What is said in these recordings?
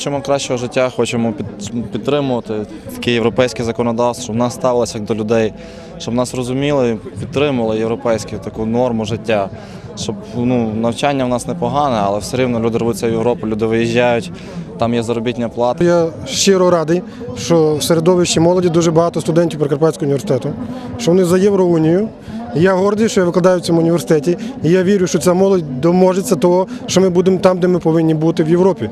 Хочемо кращого життя, хочемо підтримувати таке європейське законодавство, щоб нас ставилося до людей, щоб нас розуміли, підтримували європейську таку норму життя. Щоб ну, навчання в нас непогане, але все рівно люди рвуться в Європу, люди виїжджають, там є заробітня плата. Я щиро радий, що в середовищі молоді дуже багато студентів Прикарпатського університету, що вони за Євроунію. Я гордий, що я викладаю в цьому університеті. І я вірю, що ця молодь доможеться того, що ми будемо там, де ми повинні бути в Європі.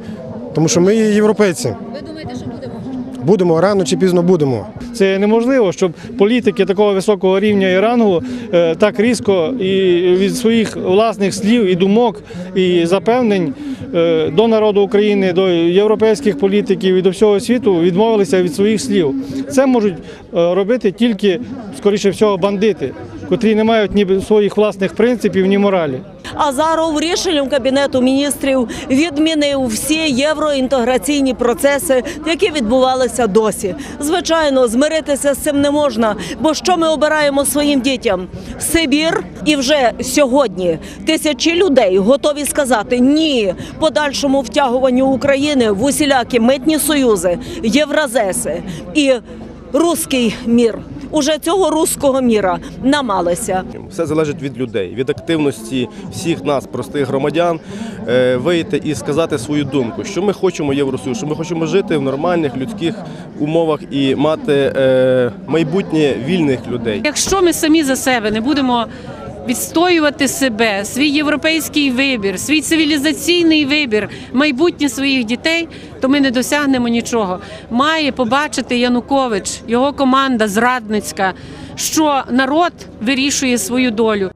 Тому що ми є європейці. Ви думаєте, що будемо? Будемо рано чи пізно будемо. Це неможливо, щоб політики такого високого рівня і рангу е, так різко і від своїх власних слів і думок і запевнень е, до народу України, до європейських політиків і до всього світу відмовилися від своїх слів. Це можуть е, робити тільки, скоріше всього, бандити, котрі не мають ні своїх власних принципів, ні моралі. Азаров рішенням Кабінету міністрів відмінив всі євроінтеграційні процеси, які відбувалися досі. Звичайно, змиритися з цим не можна, бо що ми обираємо своїм дітям? Сибір, і вже сьогодні тисячі людей готові сказати ні подальшому втягуванню України в усілякі митні союзи, євразеси і руський мір. Уже цього руського міра намалися. Все залежить від людей, від активності всіх нас, простих громадян, е, вийти і сказати свою думку, що ми хочемо Євросоюз, що ми хочемо жити в нормальних людських умовах і мати е, майбутнє вільних людей. Якщо ми самі за себе не будемо відстоювати себе, свій європейський вибір, свій цивілізаційний вибір, майбутнє своїх дітей, то ми не досягнемо нічого. Має побачити Янукович, його команда зрадницька, що народ вирішує свою долю.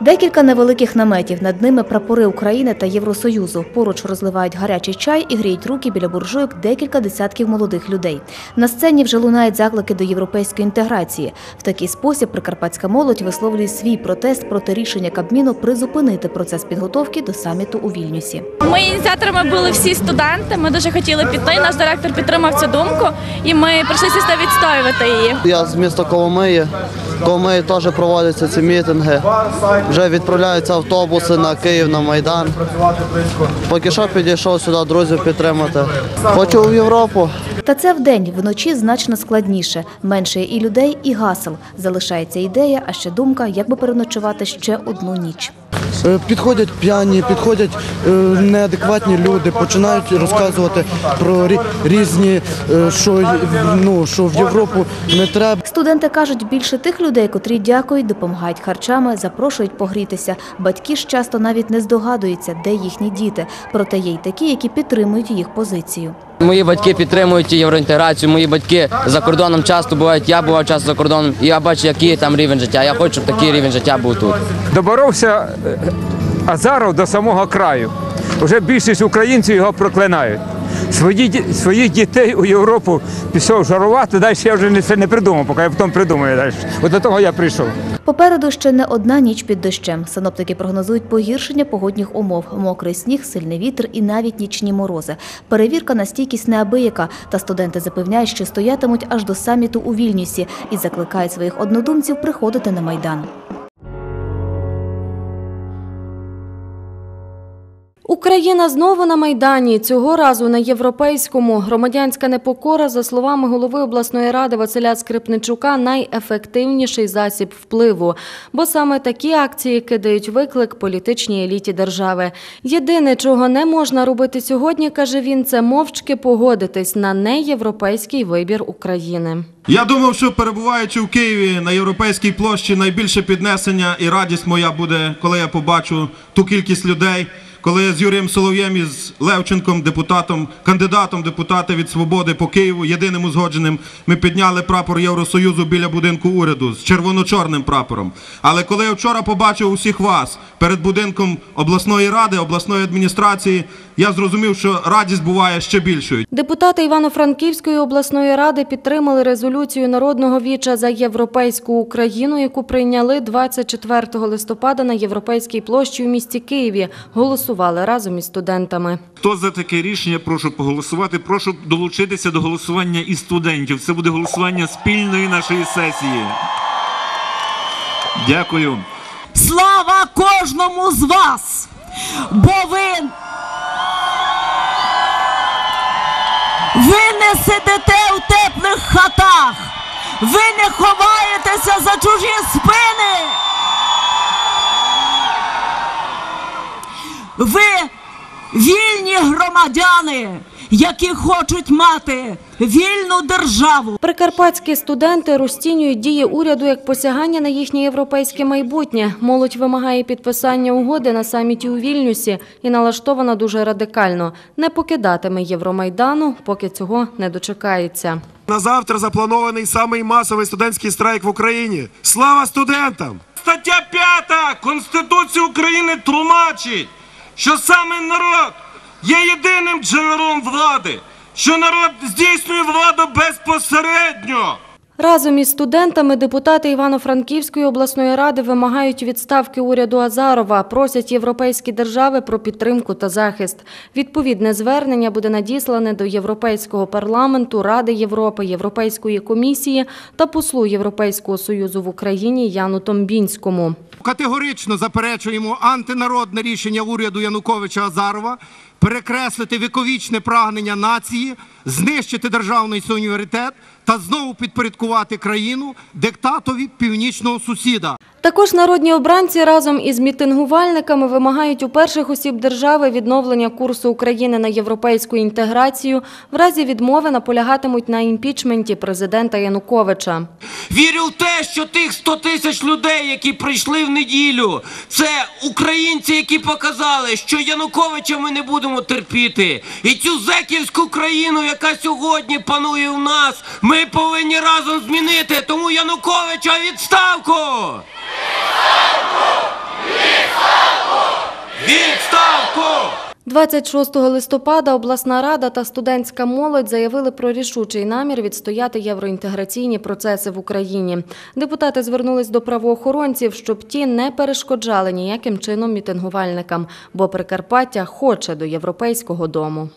Декілька невеликих наметів. Над ними прапори України та Євросоюзу. Поруч розливають гарячий чай і гріють руки біля буржуйок декілька десятків молодих людей. На сцені вже лунають заклики до європейської інтеграції. В такий спосіб прикарпатська молодь висловлює свій протест проти рішення Кабміну призупинити процес підготовки до саміту у Вільнюсі. Ми ініціаторами були всі студенти. Ми дуже хотіли піти. Наш директор підтримав цю думку, і ми прийшли сюди відстоювати її. Я з міста Коломиї. В ми теж проводяться ці мітинги. Вже відправляються автобуси на Київ, на Майдан. Поки що підійшов сюди друзів підтримати. Хочу в Європу. Та це вдень, вночі значно складніше. Менше і людей, і гасел. Залишається ідея, а ще думка, як би переночувати ще одну ніч. Е, Підходять п'яні, підходять е, неадекватні люди, починають розказувати про різні, е, що, ну, що в Європу не треба. Студенти кажуть, більше тих людей, котрі дякують, допомагають харчами, запрошують погрітися. Батьки ж часто навіть не здогадуються, де їхні діти. Проте є й такі, які підтримують їх позицію. Мої батьки підтримують євроінтеграцію. Мої батьки за кордоном часто бувають. Я бував часто за кордоном, і я бачу, який там рівень життя. Я хочу, щоб такий рівень життя був тут. Доборовся е, Азаров до самого краю. Уже більшість українців його проклинають. Свої, своїх дітей у Європу пішов жарувати, далі я вже не, це не придумав, поки я потім придумаю далі. От до того я прийшов. Попереду ще не одна ніч під дощем. Синоптики прогнозують погіршення погодних умов, мокрий сніг, сильний вітер і навіть нічні морози. Перевірка на стійкість неабияка. Та студенти запевняють, що стоятимуть аж до саміту у Вільнюсі і закликають своїх однодумців приходити на майдан. Україна знову на майдані. Цього разу на європейському. Громадянська непокора, за словами голови обласної ради Василя Скрипничука, найефективніший засіб впливу. Бо саме такі акції кидають виклик політичній еліті держави. Єдине, чого не можна робити сьогодні, каже він, це мовчки погодитись на неєвропейський вибір України. Я думав, що перебуваючи в Києві на європейській площі, найбільше піднесення і радість моя буде, коли я побачу ту кількість людей, коли з Юрієм Солов'єм і з Левченком, депутатом, кандидатом депутата від свободи по Києву, єдиним узгодженим, ми підняли прапор Євросоюзу біля будинку уряду з червоно-чорним прапором. Але коли я вчора побачив усіх вас перед будинком обласної ради, обласної адміністрації, я зрозумів, що радість буває ще більшою. Депутати Івано-Франківської обласної ради підтримали резолюцію Народного віча за європейську Україну, яку прийняли 24 листопада на Європейській площі у місті Києві. Голосували голосували разом із студентами. Хто за таке рішення, прошу поголосувати. Прошу долучитися до голосування і студентів. Це буде голосування спільної нашої сесії. Дякую. Слава кожному з вас! Бо ви. Ви не сидите у теплих хатах, ви не ховаєтеся за чужі спини. Ви вільні громадяни, які хочуть мати вільну державу. Прикарпатські студенти розцінюють дії уряду як посягання на їхнє європейське майбутнє. Молодь вимагає підписання угоди на саміті у Вільнюсі і налаштована дуже радикально. Не покидатиме Євромайдану, поки цього не дочекається. На завтра запланований самий масовий студентський страйк в Україні. Слава студентам! Стаття 5 Конституції України тлумачить, що саме народ є єдиним джерелом влади, що народ здійснює владу безпосередньо. Разом із студентами депутати Івано-Франківської обласної ради вимагають відставки уряду Азарова, просять європейські держави про підтримку та захист. Відповідне звернення буде надіслане до Європейського парламенту, Ради Європи, Європейської комісії та послу Європейського союзу в Україні Яну Томбінському. Категорично заперечуємо антинародне рішення уряду Януковича Азарова перекреслити віковічне прагнення нації, знищити державний суверенітет та знову підпорядкувати країну диктатові північного сусіда. Також народні обранці разом із мітингувальниками вимагають у перших осіб держави відновлення курсу України на європейську інтеграцію. В разі відмови наполягатимуть на імпічменті президента Януковича. Вірю в те, що тих 100 тисяч людей, які прийшли в неділю, це українці, які показали, що Януковича ми не будемо терпіти. І цю зеківську країну, яка сьогодні панує в нас, ми повинні разом змінити. Тому Януковича відставку! Відставку! 26 листопада обласна рада та студентська молодь заявили про рішучий намір відстояти євроінтеграційні процеси в Україні. Депутати звернулись до правоохоронців, щоб ті не перешкоджали ніяким чином мітингувальникам, бо Прикарпаття хоче до європейського дому.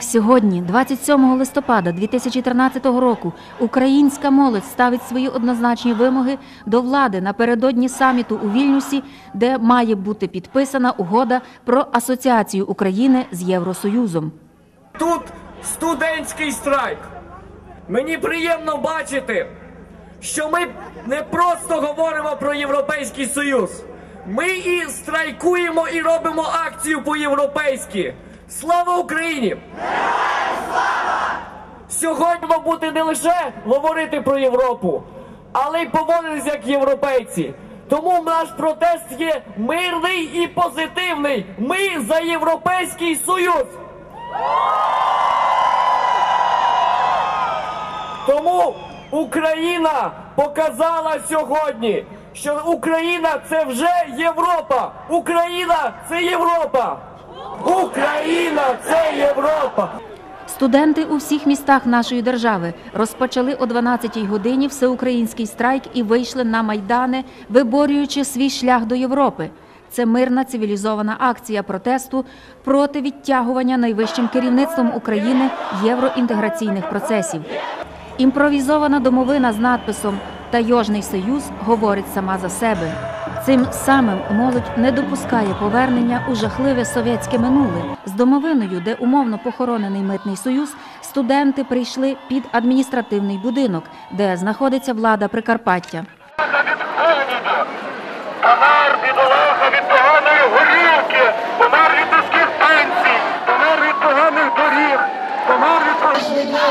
Так, сьогодні, 27 листопада 2013 року, українська молодь ставить свої однозначні вимоги до влади напередодні саміту у Вільнюсі, де має бути підписана угода про асоціацію України з Євросоюзом. Тут студентський страйк. Мені приємно бачити, що ми не просто говоримо про Європейський Союз. Ми і страйкуємо, і робимо акцію по-європейськи. Слава Україні! Сьогодні мав бути не лише говорити про Європу, але й поводитися як європейці. Тому наш протест є мирний і позитивний. Ми за Європейський Союз. Тому Україна показала сьогодні, що Україна це вже Європа. Україна це Європа. Україна це Європа. Студенти у всіх містах нашої держави розпочали о 12-й годині всеукраїнський страйк і вийшли на майдани, виборюючи свій шлях до Європи. Це мирна цивілізована акція протесту проти відтягування найвищим керівництвом України євроінтеграційних процесів. Імпровізована домовина з надписом Тайожний союз говорить сама за себе. Цим самим молодь не допускає повернення у жахливе совєтське минуле. З домовиною, де умовно похоронений митний союз, студенти прийшли під адміністративний будинок, де знаходиться влада Прикарпаття. Помер бідолаха від поганої горілки, помер від низьких пенсій, помер від поганих доріг, помер від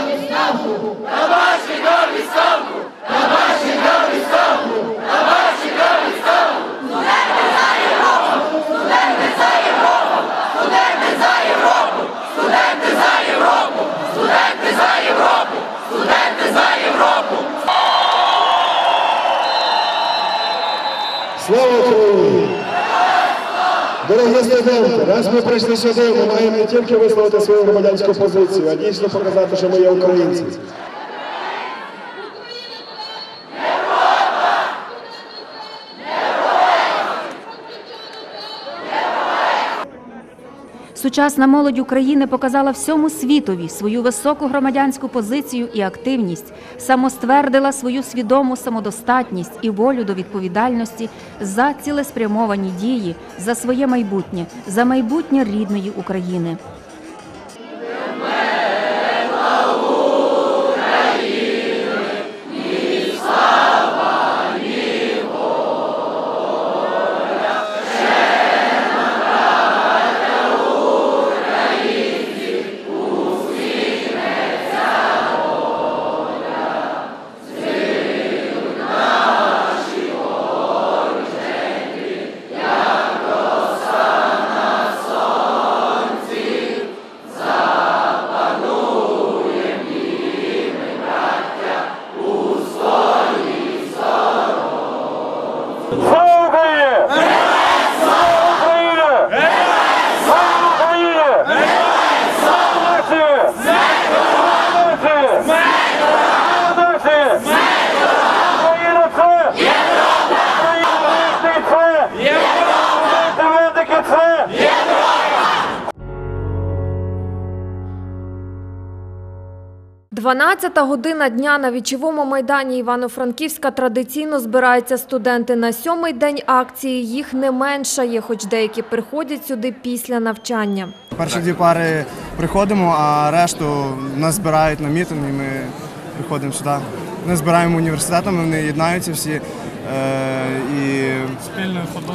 відставку! На ваш віддав відставку! На ваш віддав відставку! На ваш віддав відставку! Студенти за Європу! Студенти за Європу! Студенти за Європу! Слава Україні! Дорогі студенти, раз ми прийшли сюди, ми маємо не тільки висловити свою громадянську позицію, а дійсно показати, що ми є українці. Сучасна молодь України показала всьому світові свою високу громадянську позицію і активність, самоствердила свою свідому самодостатність і волю до відповідальності за цілеспрямовані дії, за своє майбутнє, за майбутнє рідної України. 12 година дня на вічовому майдані Івано-Франківська традиційно збираються студенти. На сьомий день акції їх не меншає, хоч деякі приходять сюди після навчання. Перші дві пари приходимо, а решту нас збирають на мітинг і ми приходимо сюди. Ми збираємо університетами, вони єднаються всі. Е, І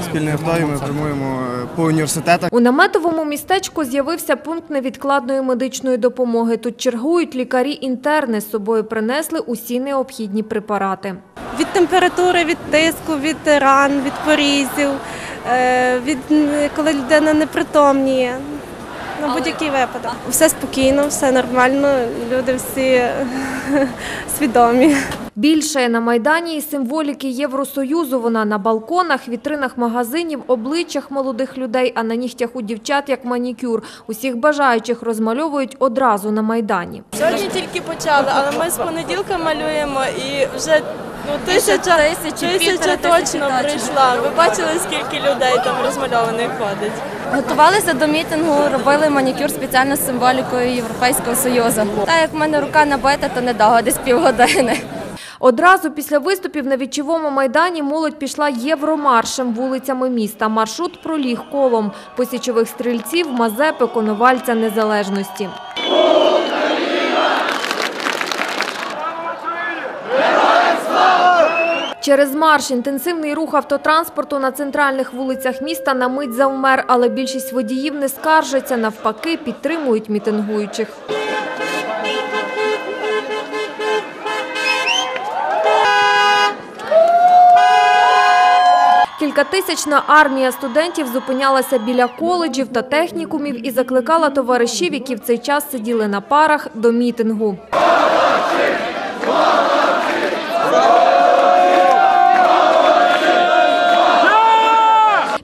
спільною ходою ми прямуємо е, по університетах. У наметовому містечку з'явився пункт невідкладної медичної допомоги. Тут чергують лікарі-інтерни. З собою принесли усі необхідні препарати. від температури, від тиску, від ран, від порізів, е, від коли людина непритомніє. На будь-який випадок. Все спокійно, все нормально, люди всі свідомі. Більше на майдані і символіки Євросоюзу. Вона на балконах, вітринах магазинів, обличчях молодих людей, а на нігтях у дівчат як манікюр. Усіх бажаючих розмальовують одразу на майдані. Сьогодні тільки почали, але ми з понеділка малюємо і вже ну, тисяча, тисяча півтора точно прийшла. Ви бачили, скільки людей там розмальованих ходить? Готувалися до мітингу, робили манікюр спеціально з символікою Європейського Союзу. Так як в мене рука набита, то недовго, десь півгодини. Одразу після виступів на вічовому майдані молодь пішла євромаршем вулицями міста. Маршрут проліг колом посічових стрільців, Мазепи, Коновальця, Незалежності. Через марш інтенсивний рух автотранспорту на центральних вулицях міста на мить завмер, але більшість водіїв не скаржаться, навпаки, підтримують мітингуючих. Кількатисячна армія студентів зупинялася біля коледжів та технікумів і закликала товаришів, які в цей час сиділи на парах, до мітингу.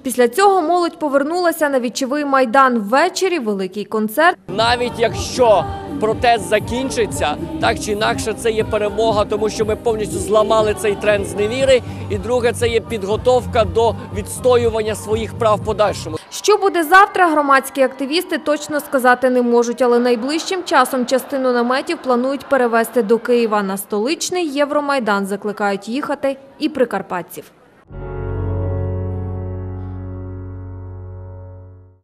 Після цього молодь повернулася на вічовий майдан. Ввечері великий концерт. Навіть якщо протест закінчиться, так чи інакше це є перемога, тому що ми повністю зламали цей тренд зневіри. І друге, це є підготовка до відстоювання своїх прав в подальшому. Що буде завтра, громадські активісти точно сказати не можуть, але найближчим часом частину наметів планують перевезти до Києва. На столичний Євромайдан закликають їхати і прикарпатців.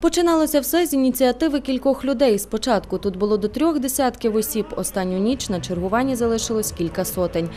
Починалося все з ініціативи кількох людей. Спочатку тут було до трьох десятків осіб. Останню ніч на чергуванні залишилось кілька сотень.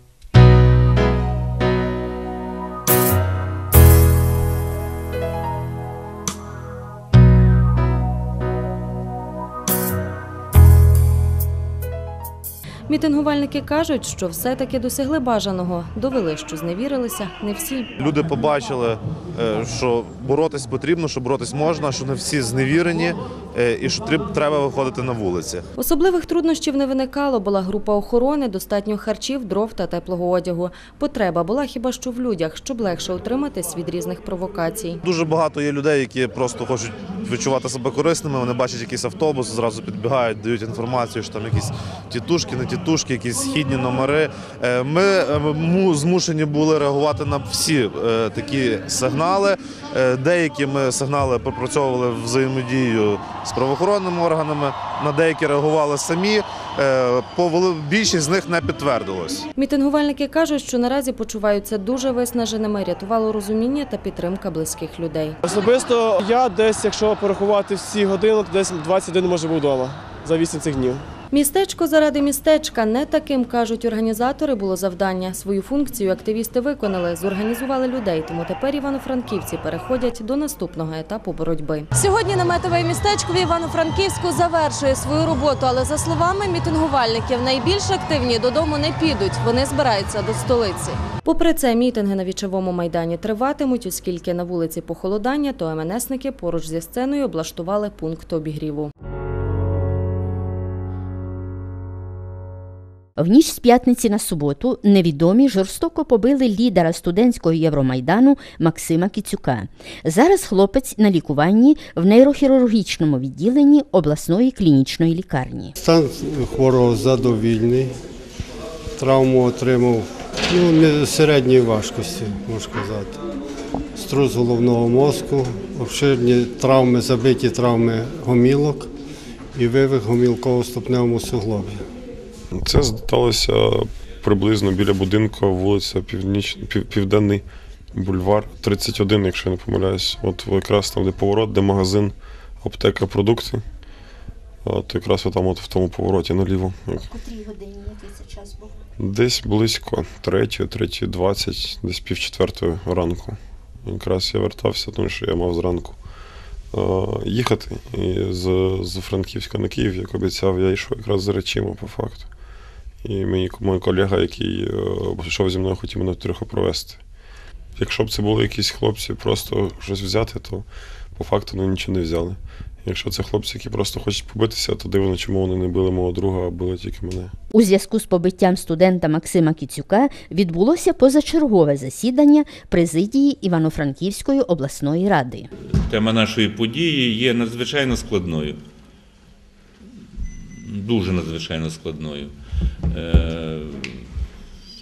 Мітингувальники кажуть, що все-таки досягли бажаного, довели, що зневірилися не всі. Люди побачили, е, що боротись потрібно, що боротись можна, що не всі зневірені, е, і що треба виходити на вулиці. Особливих труднощів не виникало. Була група охорони, достатньо харчів, дров та теплого одягу. Потреба була хіба що в людях, щоб легше утриматись від різних провокацій. Дуже багато є людей, які просто хочуть відчувати себе корисними. Вони бачать якийсь автобус, зразу підбігають, дають інформацію, що там якісь тітушки, не тітушки, якісь східні номери. Е, Ми е, змушені були реагувати на всі е, такі сигнали. Деякі ми сигнали пропрацьовували взаємодію з правоохоронними органами, на деякі реагували самі. По більшість з них не підтвердилось. Мітингувальники кажуть, що наразі почуваються дуже виснаженими, рятувало розуміння та підтримка близьких людей. Особисто я десь, якщо порахувати всі години, то десь 21 може був вдома за 8 цих днів. Містечко заради містечка не таким кажуть організатори. Було завдання. Свою функцію активісти виконали, зорганізували людей. Тому тепер івано-франківці переходять до наступного етапу боротьби. Сьогодні наметове містечко в Івано-Франківську завершує свою роботу, але за словами мітингувальників, найбільш активні додому не підуть. Вони збираються до столиці. Попри це, мітинги на вічовому майдані триватимуть, оскільки на вулиці похолодання, то МНСники поруч зі сценою облаштували пункт обігріву. В ніч з п'ятниці на суботу невідомі жорстоко побили лідера студентського Євромайдану Максима Кіцюка. Зараз хлопець на лікуванні в нейрохірургічному відділенні обласної клінічної лікарні. Стан хворого задовільний. Травму отримав ну, середньої важкості, можна сказати. Струс головного мозку, обширні травми, забиті травми гомілок і вивих гомілково-ступневому суглобі. Це сталося приблизно біля будинку, вулиця Північ... Південний бульвар, 31, якщо я не помиляюсь. От якраз там, де поворот, де магазин, аптека, продукти. От якраз там от в тому повороті наліво. Котрій годині який це час був? Десь близько 3, 3.20, десь пів четвертої ранку. Якраз я вертався, тому що я мав зранку е, їхати. І з, з Франківська на Київ, як обіцяв, я йшов якраз за речима по факту. І мій, мій колега, який е, пішов зі мною, хотів мене трохи провести. Якщо б це були якісь хлопці, просто щось взяти, то по факту вони нічого не взяли. Якщо це хлопці, які просто хочуть побитися, то дивно, чому вони не били мого друга, а били тільки мене. У зв'язку з побиттям студента Максима Кіцюка відбулося позачергове засідання президії Івано-Франківської обласної ради. Тема нашої події є надзвичайно складною. Дуже надзвичайно складною. Е,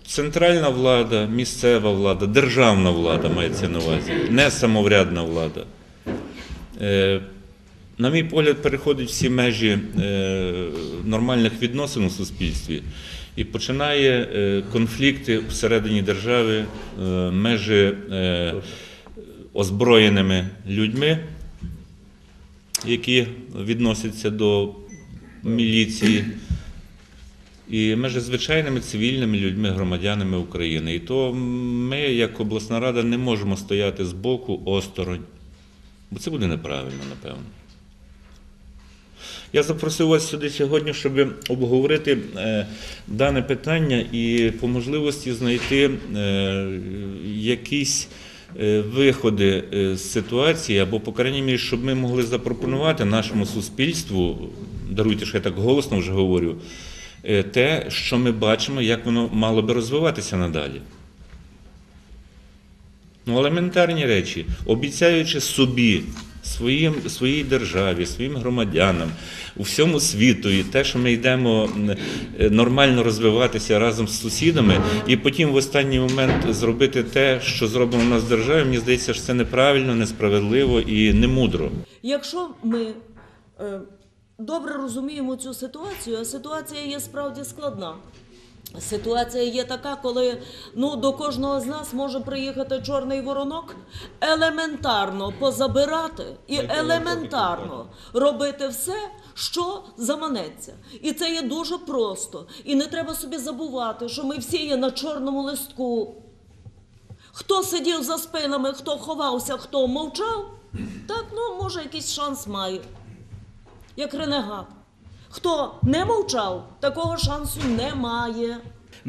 Центральна влада, місцева влада, державна влада мається на увазі, не самоврядна влада. Е, На мій погляд, переходить всі межі е, нормальних відносин у суспільстві і починає конфлікти всередині держави межі озброєними людьми, які відносяться до міліції, і межі звичайними цивільними людьми, громадянами України. І то ми, як обласна рада, не можемо стояти з боку осторонь, бо це буде неправильно, напевно. Я запросив вас сюди сьогодні, щоб обговорити е, дане питання і по можливості знайти е, якісь е, виходи з ситуації, або, по крайній мірі, щоб ми могли запропонувати нашому суспільству, даруйте, що я так голосно вже говорю, те, що ми бачимо, як воно мало би розвиватися надалі. Ну, елементарні речі, обіцяючи собі, своїм, своїй державі, своїм громадянам, у всьому світу, і те, що ми йдемо е, нормально розвиватися разом з сусідами, і потім в останній момент зробити те, що зроблено в нас в державі, мені здається, що це неправильно, несправедливо і немудро. Якщо ми е, добре розуміємо цю ситуацію, а ситуація є справді складна. Ситуація є така, коли ну, до кожного з нас може приїхати чорний воронок, елементарно позабирати і елементарно робити все, що заманеться. І це є дуже просто. І не треба собі забувати, що ми всі є на чорному листку. Хто сидів за спинами, хто ховався, хто мовчав, так, ну, може, якийсь шанс має, як ренегат. Хто не мовчав, такого шансу немає.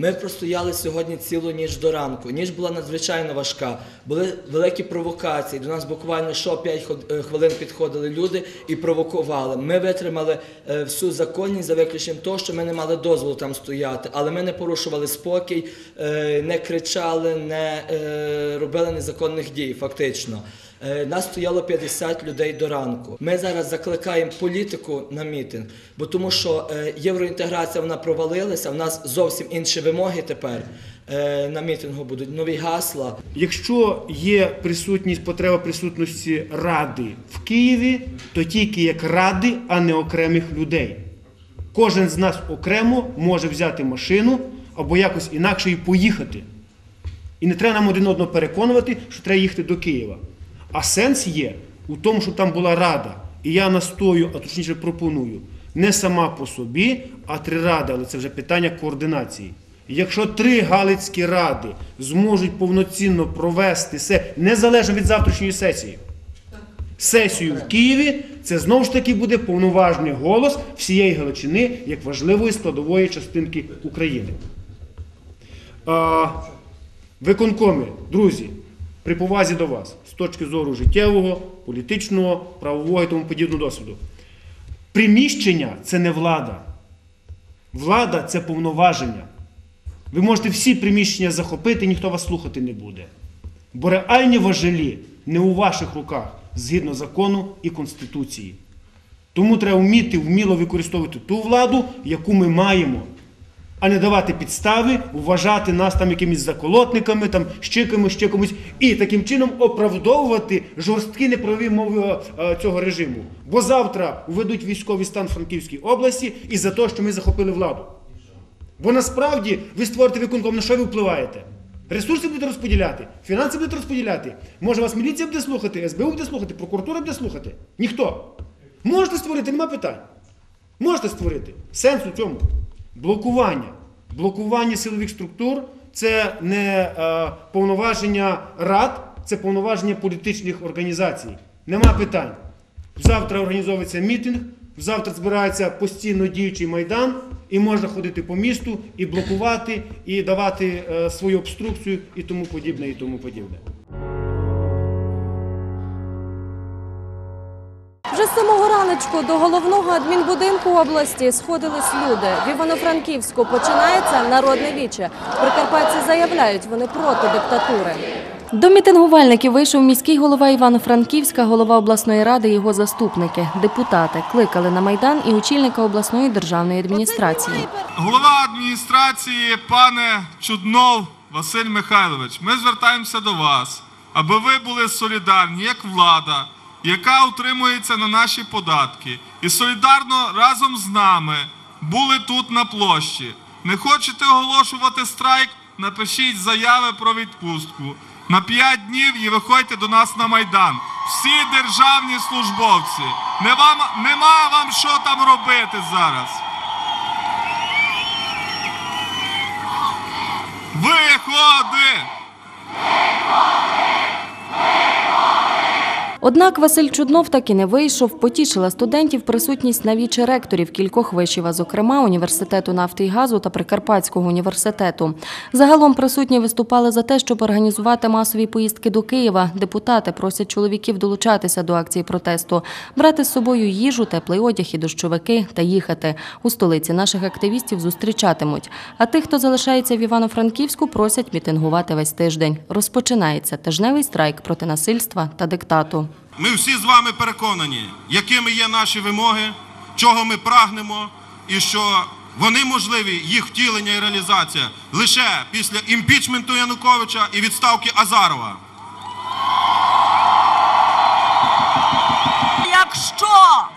Ми простояли сьогодні цілу ніч до ранку. Ніч була надзвичайно важка. Були великі провокації. До нас буквально що 5 хвилин підходили люди і провокували. Ми витримали е, всю законність за виключенням того, що ми не мали дозволу там стояти, але ми не порушували спокій, е, не кричали, не е, робили незаконних дій, фактично. Е, Нас стояло 50 людей до ранку. Ми зараз закликаємо політику на мітинг, бо тому що е, євроінтеграція вона провалилася. В нас зовсім інші вимоги тепер е, на мітингу будуть нові гасла. Якщо є присутність, потреба присутності ради в Києві, то тільки як ради, а не окремих людей. Кожен з нас окремо може взяти машину або якось інакше і поїхати. І не треба нам один одного переконувати, що треба їхати до Києва. А сенс є у тому, що там була рада. І я настою, а точніше пропоную, не сама по собі, а три ради, але це вже питання координації. Якщо три галицькі ради зможуть повноцінно провести все, незалежно від завтрашньої сесії, сесію в Києві, це знову ж таки буде повноважний голос всієї Галичини як важливої складової частинки України. А, виконкоми, друзі, при повазі до вас з точки зору життєвого, політичного, правового і тому подібного досвіду. Приміщення це не влада. Влада це повноваження. Ви можете всі приміщення захопити, ніхто вас слухати не буде. Бо реальні важелі не у ваших руках згідно закону і Конституції. Тому треба вміти вміло використовувати ту владу, яку ми маємо, а не давати підстави, вважати нас там якимись заколотниками, там ще кимось, ще комусь, і таким чином оправдовувати жорсткі неправові мови е, цього режиму. Бо завтра введуть військовий стан Франківській області і за те, що ми захопили владу. Бо насправді ви створите виконком, на що ви впливаєте? Ресурси будете розподіляти, фінанси будете розподіляти. Може вас міліція буде слухати, СБУ буде слухати, прокуратура буде слухати? Ніхто. Можете створити, нема питань. Можете створити. Сенс у цьому. Блокування. Блокування силових структур це не е, повноваження рад, це повноваження політичних організацій. Нема питань. Завтра організовується мітинг, завтра збирається постійно діючий майдан, і можна ходити по місту і блокувати, і давати е, свою обструкцію і тому подібне, і тому подібне. Вже з самого раночку до головного адмінбудинку області сходились люди. В Івано-Франківську починається народне віче. Прикарпатці заявляють, вони проти диктатури. До мітингувальників вийшов міський голова Івано-Франківська, голова обласної ради, його заступники. Депутати кликали на майдан і очільника обласної державної адміністрації. Голова адміністрації, пане Чуднов Василь Михайлович, ми звертаємося до вас, аби ви були солідарні як влада, яка утримується на наші податки, і солідарно разом з нами були тут на площі. Не хочете оголошувати страйк? Напишіть заяви про відпустку на 5 днів і виходьте до нас на майдан. Всі державні службовці. Не вам, нема вам що там робити зараз. Виходи! Однак Василь Чуднов так і не вийшов. Потішила студентів присутність на вічі ректорів кількох вишів, а зокрема університету нафти і газу та Прикарпатського університету. Загалом присутні виступали за те, щоб організувати масові поїздки до Києва. Депутати просять чоловіків долучатися до акції протесту, брати з собою їжу, теплий одяг і дощовики та їхати. У столиці наших активістів зустрічатимуть. А тих, хто залишається в Івано-Франківську, просять мітингувати весь тиждень. Розпочинається тижневий страйк проти насильства та диктату. Ми всі з вами переконані, якими є наші вимоги, чого ми прагнемо, і що вони можливі, їх втілення і реалізація лише після імпічменту Януковича і відставки Азарова. Якщо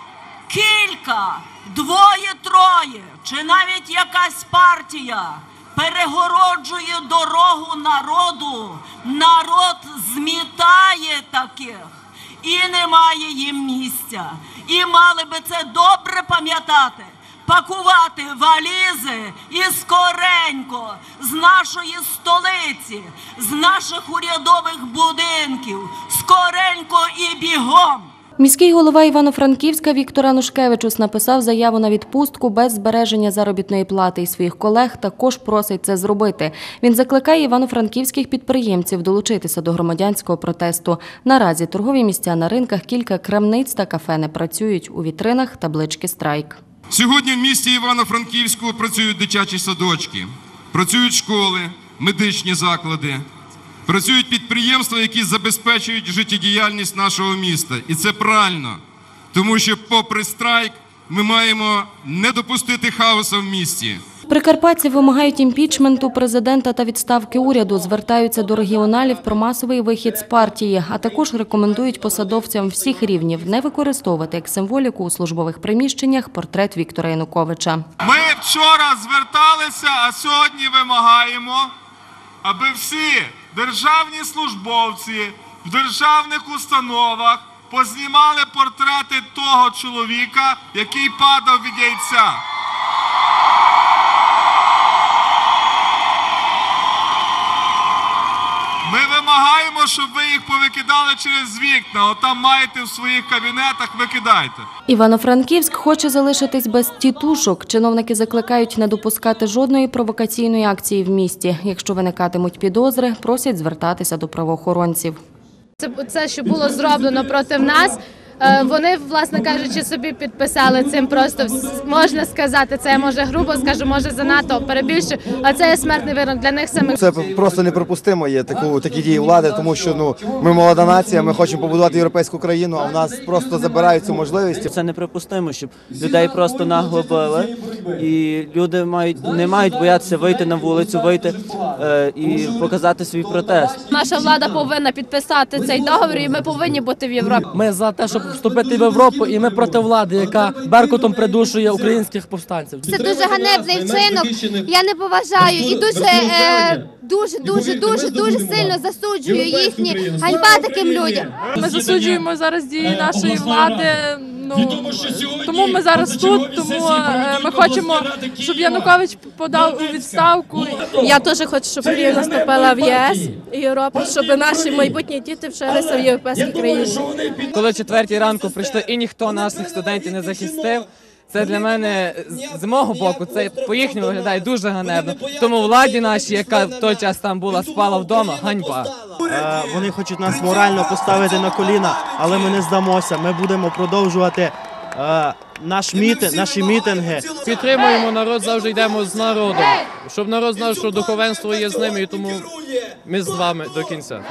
кілька, двоє, троє, чи навіть якась партія перегороджує дорогу народу, народ змітає таких і немає їм місця. І мали би це добре пам'ятати. Пакувати валізи і скоренько з нашої столиці, з наших урядових будинків, скоренько і бігом. Міський голова Івано-Франківська Віктор Анушкевичус написав заяву на відпустку без збереження заробітної плати і своїх колег також просить це зробити. Він закликає івано-франківських підприємців долучитися до громадянського протесту. Наразі торгові місця на ринках, кілька крамниць та кафе не працюють. У вітринах таблички страйк. Сьогодні в місті Івано-Франківську працюють дитячі садочки, працюють школи, медичні заклади, працюють підприємства, які забезпечують життєдіяльність нашого міста. І це правильно, тому що, попри страйк, ми маємо не допустити хаоса в місті. Прикарпатці вимагають імпічменту президента та відставки уряду. Звертаються до регіоналів про масовий вихід з партії, а також рекомендують посадовцям всіх рівнів не використовувати як символіку у службових приміщеннях портрет Віктора Януковича. Ми вчора зверталися, а сьогодні вимагаємо, аби всі державні службовці в державних установах познімали портрети того чоловіка, який падав від яйця. Ми вимагаємо, щоб ви їх повикидали через вікна. Отам маєте в своїх кабінетах, викидайте. Івано-Франківськ хоче залишитись без тітушок. Чиновники закликають не допускати жодної провокаційної акції в місті. Якщо виникатимуть підозри, просять звертатися до правоохоронців. Це, це що було зроблено проти нас. Е, Вони, власне кажучи, собі підписали цим просто можна сказати, це я, може грубо скажу, може занадто перебільшую, а це є смертний вирок для них самих. Це просто неприпустимо є таку такі дії влади, тому що ну ми молода нація, ми хочемо побудувати європейську країну, а в нас просто забирають цю можливість. Це неприпустимо, щоб людей просто нагло били, і люди мають не мають боятися вийти на вулицю, вийти е, і показати свій протест. Наша влада повинна підписати цей договір, і ми повинні бути в Європі. Ми за те, щоб вступити в Європу, і ми проти влади, яка беркутом придушує українських повстанців. Це дуже ганебний вчинок. Я не поважаю і дуже, е, дуже, дуже, дуже, дуже сильно засуджую їхні ганьба таким людям. Ми засуджуємо зараз дії нашої влади. Ну тому ми зараз тут, тому е, ми хочемо, щоб Янукович подав у відставку. Я теж хочу, щоб Україна вступила в ЄС і Європу, щоб наші майбутні діти вчилися в європейській країні. Коли четвертій ранку прийшли і ніхто наших студентів не захистив. Це для мене з- з мого боку, це по їхньому виглядає дуже ганебно. Тому владі нашій, яка в той час там була, спала вдома, ганьба. Е, Вони хочуть нас морально поставити на коліна, але ми не здамося. Ми будемо продовжувати е, наш міти, наші мітинги. Підтримуємо народ, завжди йдемо з народом, щоб народ знав, що духовенство є з ними, і тому ми з вами до кінця.